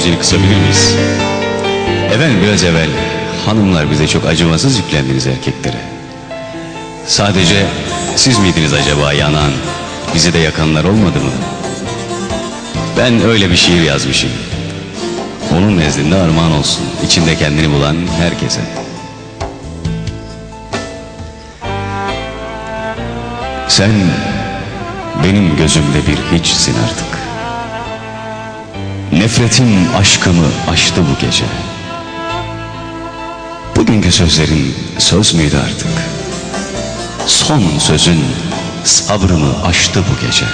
müziğini kısabilir miyiz? Efendim biraz evvel hanımlar bize çok acımasız yüklendiniz erkeklere. Sadece siz miydiniz acaba yanan, bizi de yakanlar olmadı mı? Ben öyle bir şiir yazmışım. Onun nezdinde armağan olsun, içinde kendini bulan herkese. Sen benim gözümde bir hiçsin artık. Nefretim aşkımı aştı bu gece. Bugünkü sözlerin söz müydü artık? Son sözün sabrımı aştı bu gece.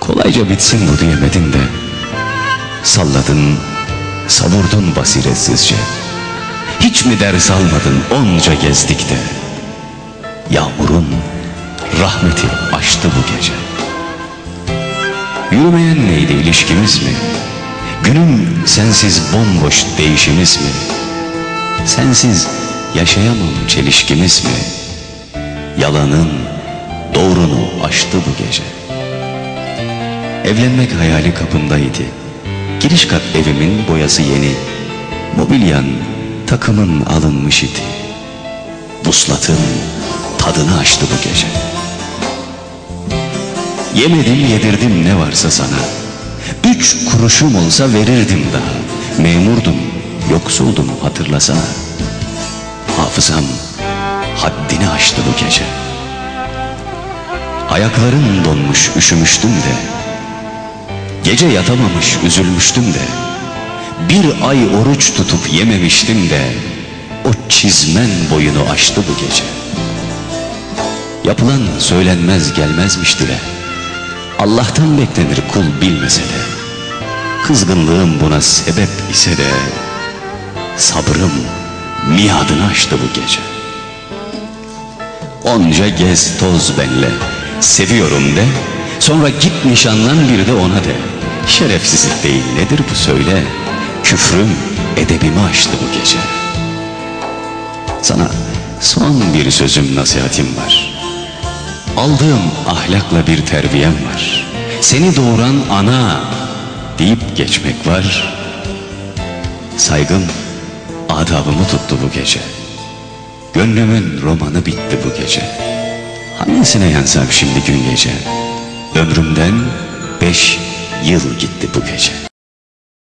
Kolayca bitsin bu diyemedin de Salladın, savurdun basiretsizce Hiç mi ders almadın onca gezdik de Yağmurun rahmeti aştı bu gece Yürümeyen neydi ilişkimiz mi? Günüm sensiz bomboş değişimiz mi? Sensiz yaşayamam çelişkimiz mi? Yalanın doğrunu aştı bu gece Evlenmek hayali kapındaydı Giriş kat evimin boyası yeni Mobilyan takımın alınmış idi Vuslatın tadını açtı bu gece Yemedim yedirdim ne varsa sana. Üç kuruşum olsa verirdim daha Memurdum yoksuldum hatırlasana. Hafızam haddini aştı bu gece. Ayaklarım donmuş üşümüştüm de. Gece yatamamış üzülmüştüm de. Bir ay oruç tutup yememiştim de. O çizmen boyunu aştı bu gece. Yapılan söylenmez gelmezmiş dile Allah'tan beklenir kul bilmese de. Kızgınlığım buna sebep ise de Sabrım miadını aştı bu gece. Onca gez toz benle Seviyorum de Sonra git nişanlan bir de ona de. Şerefsizlik değil nedir bu söyle? Küfrüm edebimi aştı bu gece. Sana son bir sözüm nasihatim var Aldığım ahlakla bir terbiyem var. Seni doğuran ana deyip geçmek var. Saygım adabımı tuttu bu gece. Gönlümün romanı bitti bu gece. Hangisine yansam şimdi gün gece? Ömrümden beş yıl gitti bu gece